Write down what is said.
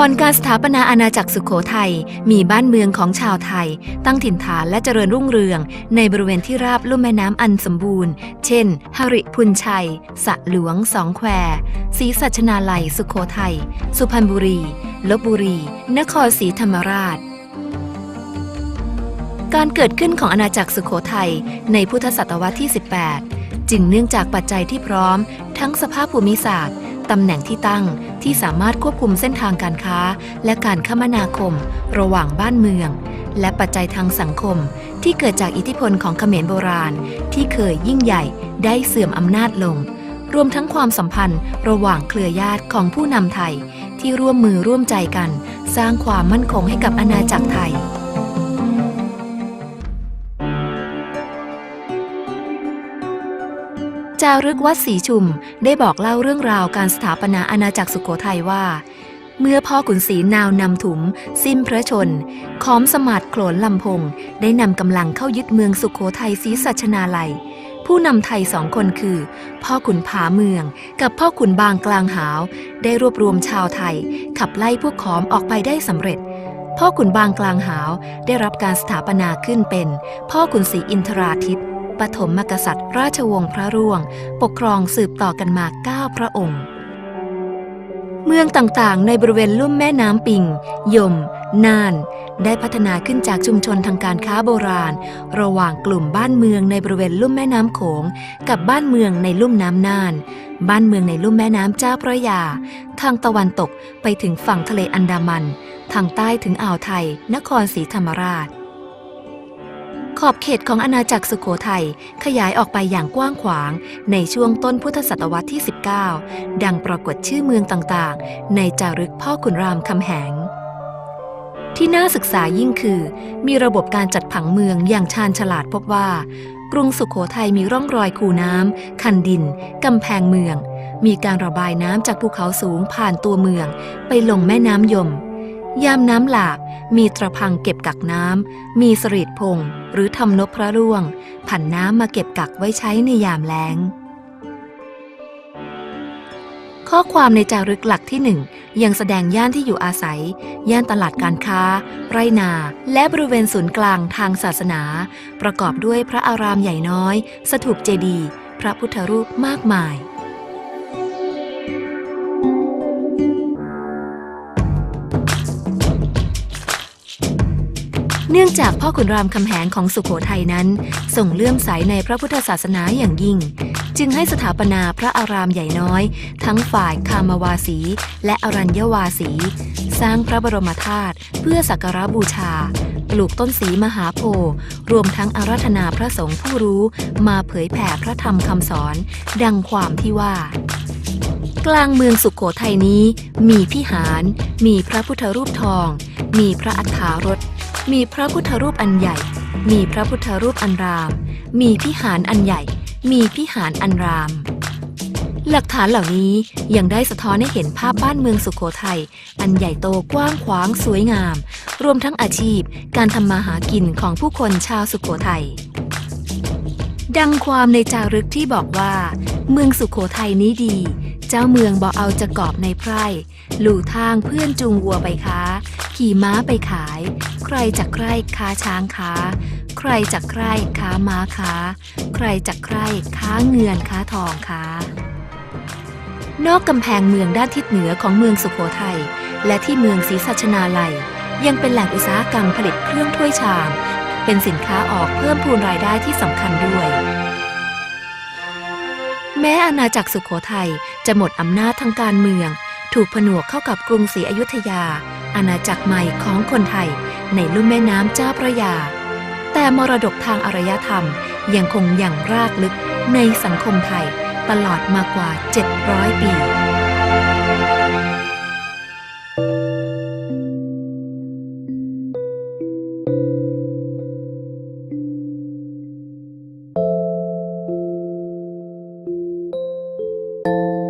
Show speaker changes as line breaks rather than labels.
ก่อนการสถาปนาอาณาจักรสุขโขทัยมีบ้านเมืองของชาวไทย ตั้งถิ่นฐานและเจริญรุ่งเรือง ในบริเวณที่ราบลุ่มแม่น้ำอันสมบูรณ์ เช่นหริพุนชัย สะหลวงสองแควศรีสัชนาลัย สุขโขทัย สุพรรณบุรี ลบบุรี นครศรีธรรมราชการเกิดขึ้นของอาณาจักรสุขโขทัยในพุทธศตวรรษที่ 18 จึงเนื่องจากปัจจัยที่พร้อม ทั้งสภาพภูมิศาสตร์ ตำแหน่งที่ตั้งที่สามารถควบคุมเส้นทางการค้า และการคมนาคม ระหว่างบ้านเมือง และปัจจัยทางสังคม ที่เกิดจากอิทธิพลของเขมรโบราณ ที่เคยยิ่งใหญ่ได้เสื่อมอำนาจลง รวมทั้งความสัมพันธ์ระหว่างเครือญาติของผู้นำไทย ที่ร่วมมือร่วมใจกัน สร้างความมั่นคงให้กับอาณาจักรไทย จารึกวัดศรีชุมได้บอกเล่าเรื่องราวการสถาปนาอาณาจักรสุโขทัยว่า เมื่อพ่อขุนศรีนาวนำถุม สิ้นพระชนขอมสมาดโขลนลำพง ได้นำกำลังเข้ายึดเมืองสุโขทัยศรีสัชนาลัย ผู้นำไทยสองคนคือ พ่อขุนผาเมือง กับพ่อขุนบางกลางหาว ได้รวบรวมชาวไทย ขับไล่พวกขอมออกไปได้สำเร็จพ่อขุนบางกลางหาวได้รับการสถาปนาขึ้นเป็น พ่อขุนศรีอินทราทิต ปฐมมกษัตริย์ ราชวงศ์พระร่วง ปกครองสืบต่อกันมา 9 พระองค์ เมืองต่างๆ ในบริเวณลุ่มแม่น้ำปิง ยม น่าน ได้พัฒนาขึ้นจากชุมชนทางการค้าโบราณ ระหว่างกลุ่มบ้านเมืองในบริเวณลุ่มแม่น้ำโขง กับบ้านเมืองในลุ่มน้ำน่าน บ้านเมืองในลุ่มแม่น้ำเจ้าพระยา ทางตะวันตกไปถึงฝั่งทะเลอันดามัน ทางใต้ถึงอ่าวไทย นครศรีธรรมราช ขอบเขตของอาณาจักรสุโขทัยขยายออกไปอย่างกว้างขวาง ในช่วงต้นพุทธศตวรรษที่ 19 ดังปรากฏชื่อเมืองต่างๆ ในจารึกพ่อขุนรามคำแหง ที่น่าศึกษายิ่งคือ มีระบบการจัดผังเมืองอย่างชาญฉลาดพบว่า กรุงสุขโขทัยมีร่องรอยคูน้ำคันดินกำแพงเมือง มีการระบายน้ำจากภูเขาสูงผ่านตัวเมือง ไปลงแม่น้ำยม ยามน้ำหลาก มีตระพังเก็บกักน้ำ มีสรีดพง หรือทำนบพระร่วง ผันน้ำมาเก็บกักไว้ใช้ในยามแล้ง ข้อความในจารึกหลักที่หนึ่งยังแสดงย่านที่อยู่อาศัย ย่านตลาดการค้า ไรนา และบริเวณศูนย์กลางทางศาสนา ประกอบด้วยพระอารามใหญ่น้อย สถูปเจดีย์พระพุทธรูปมากมาย นื่องจากพ่อขุนรามคำแหงของสุขโขทัยนั้นส่งเลื่อมใสในพระพุทธศาสนาอย่างยิ่ง จึงให้สถาปนาพระอารามใหญ่น้อย ทั้งฝ่ายคามวาสี และอรัญญวาสี สร้างพระบรมธาตุเพื่อสักการะบูชา ปลูกต้นสีมหาโพธิ์รวมทั้งอาราธนาพระสงฆ์ผู้รู้มาเผยแผ่พระธรรมคำสอน ดังความที่ว่ากลางเมืองสุขโขทัยนี้ มีพิหาร มีพระพุทธรูปทอง มีพระอัฏฐารถ มีพระพุทธรูปอันใหญ่ มีพระพุทธรูปอันราม มีพิหารอันใหญ่ มีพิหารอันราม หลักฐานเหล่านี้ยังได้สะท้อนให้เห็นภาพบ้านเมืองสุขโขทัยอันใหญ่โตกว้างขวางสวยงาม รวมทั้งอาชีพ การทำมาหากินของผู้คนชาวสุขโขทัยดังความในจารึกที่บอกว่า เมืองสุขโขทัยนี้ดี เจ้าเมืองบอกเอาจะกอบในไพร่หลู่ทางเพื่อนจูงวัวไปค้า ขี่ม้าไปขาย ใครจักใคร่ค้าช้างค้า ใครจักใคร่ค้าม้าค้า ใครจักใคร่ค้าเงินค้าทองค้านอกกำแพงเมืองด้านทิศเหนือของเมืองสุขโขทัยและที่เมืองศรีสัชนาลัย ยังเป็นแหล่งอุตสาหกรรมผลิตเครื่องถ้วยชาม เป็นสินค้าออกเพิ่มพูนรายได้ที่สำคัญด้วย แม้อาณาจักรสุขโขทัยจะหมดอำนาจทางการเมือง ถูกผนวกเข้ากับกรุงศรีอยุธยา อาณาจักรใหม่ของคนไทย ในลุ่มแม่น้ำเจ้าพระยา แต่มรดกทางอารยธรรมยังคงอย่างรากลึกในสังคมไทยตลอดมากว่า 700 ปี Thank you.